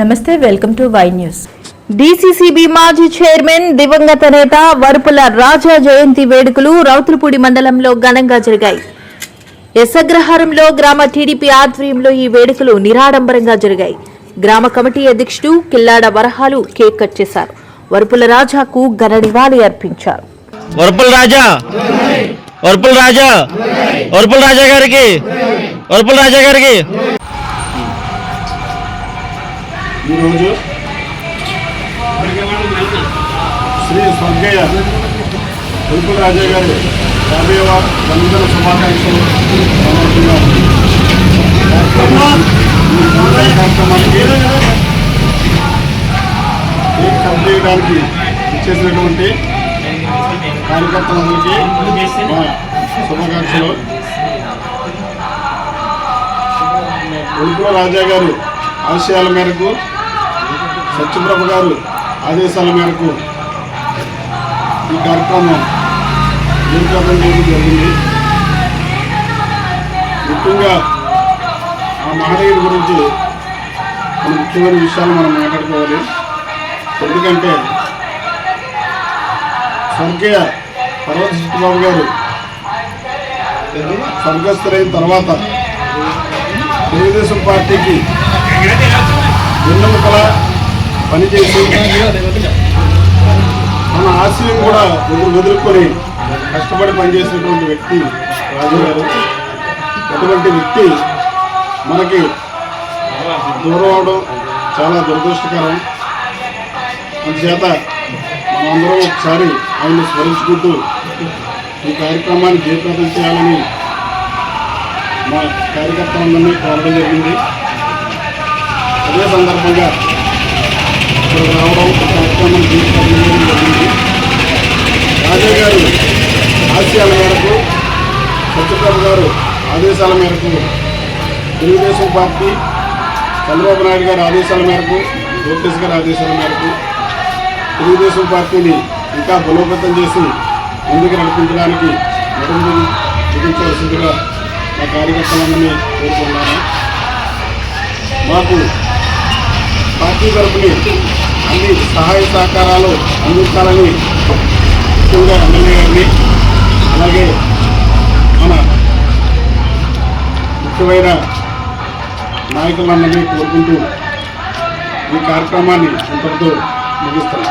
నమస్తే welcome to Y news. DCCB మాజీ chairman దివంగత నేత వరుపుల రాజా జయంతి వేడుకలు రౌతులపూడి మండలంలో ఘనంగా జరిగాయి. ఎస్అగ్రహారంలో గ్రామ టీడీపీ ఆధ్వర్యంలో ఈ వేడుకలు నిరాడంబరంగా జరిగాయి. గ్రామ కమిటీ అధ్యక్షుడు కిల్లాడ వరహాలు కేక్ కట్ చేశారు. వరుపుల రాజాకు ఘన నివాళి అర్పించారు. వరపుల రాజా! వరపుల రాజా! వరపుల రాజా గారికి! వరపుల రాజా గారికి! ఈరోజు శ్రీ స్వర్గయ్య తెలుపు రాజా గారు యాభైవ జన్మదిన శుభాకాంక్షలు సమర్పుతున్నారు ఈ కార్యక్రమానికి కేక్ కట్ చేయడానికి ఇచ్చేసినటువంటి కార్యకర్తలందరికీ శుభాకాంక్షలు. తెలుపు రాజా గారు ఆశయాల మేరకు సత్యప్రభ గారు ఆదేశాల మేరకు ఈ కార్యక్రమం జయప్రదం చేయడం జరిగింది. ముఖ్యంగా ఆ మహనీయుడి గురించి కొన్ని ముఖ్యమైన విషయాలు మనం మాట్లాడుకోవాలి. ఎందుకంటే స్వర్గీయ పర్వత సత్యబాబు గారు స్వర్గస్థులైన తర్వాత తెలుగుదేశం పార్టీకి పనిచేసి మన ఆశయం కూడా వదులు వదులుకొని కష్టపడి పనిచేసినటువంటి వ్యక్తి రాజు గారు. అటువంటి వ్యక్తి మనకి దూరం అవడం చాలా దురదృష్టకరం. అందుచేత మనందరం ఒకసారి ఆయన్ని స్మరించుకుంటూ ఈ కార్యక్రమాన్ని జయప్రదం చేయాలని మా కార్యకర్తలందరినీ కోరడం జరిగింది. అదే సందర్భంగా ఇక్కడ రావడం కార్యక్రమం తీసుకెళ్ళడం జరిగింది రాజా గారు ఆశయాల మేరకు సత్యప్రభు గారు ఆదేశాల మేరకు తెలుగుదేశం పార్టీ చంద్రబాబు నాయుడు గారి ఆదేశాల మేరకు లోకేష్ గారి ఆదేశాల మేరకు తెలుగుదేశం పార్టీని ఇంకా బలోపేతం చేసి ముందుకు నడిపించడానికి నడుము చూపించవలసిందిగా మా కార్యకర్తలందరినీ కోరుకున్నాను మాకు పార్టీ తరఫుని అన్ని సహాయ సహకారాలు అందించాలని ముఖ్యంగా ఎమ్మెల్యే గారిని అలాగే మన ముఖ్యమైన నాయకులందరినీ కోరుకుంటూ ఈ కార్యక్రమాన్ని ఇంతటితో ముగిస్తాను